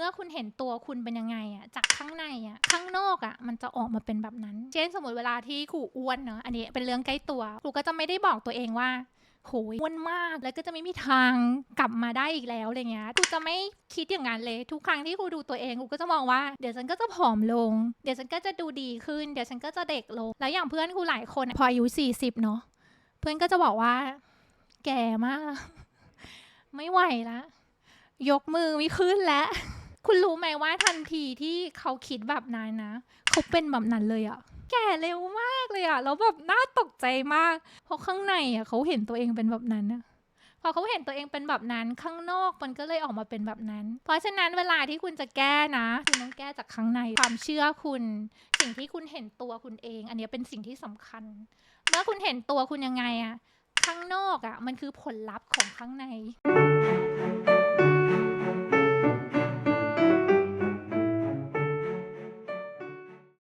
มื่อคุณเห็นตัวคุณเป็นยังไงอะจากข้างในอะข้างนอกอะมันจะออกมาเป็นแบบนั้น เช่นสมมติเวลาที่ครูอ้วนเนาะอันนี้เป็นเรื่องใกล้ตัวครูก็จะไม่ได้บอกตัวเองว่าโหยอ้วนมากแล้วก็จะไม่มีทางกลับมาได้อีกแล้วอะไรเงี้ยครูจะไม่คิดอย่างนั้นเลย ทุกครั้งที่ครูดูตัวเองครูก็จะมองว่าเดี๋ยวฉันก็จะผอมลง เดี๋ยวฉันก็จะดูดีขึ้น เดี๋ยวฉันก็จะเด็กลง แล้วอย่างเพื่อนครูหลายคนอะพออายุ40เนาะเพื่อนก็จะบอกว่า แก่มาก ไม่ไหวละยกมือไม่ขึ้นแล้ว ว่าทันทีที่เขาคิดแบบนั้นนะ เขาเป็นแบบนั้นเลยอะแก่เร็วมากเลยอะแล้วแบบน่าตกใจมาก เพราะข้างในอะเขาเห็นตัวเองเป็นแบบนั้นนะพอเขาเห็นตัวเองเป็นแบบนั้นข้างนอกมันก็เลยออกมาเป็นแบบนั้น เพราะฉะนั้นเวลาที่คุณจะแก้นะ คุณต้องแก้จากข้างในความเชื่อคุณ สิ่งที่คุณเห็นตัวคุณเอง อันนี้เป็นสิ่งที่สำคัญ เมื่อคุณเห็นตัวคุณยังไงอะข้างนอกอะมันคือผลลัพธ์ของข้างใน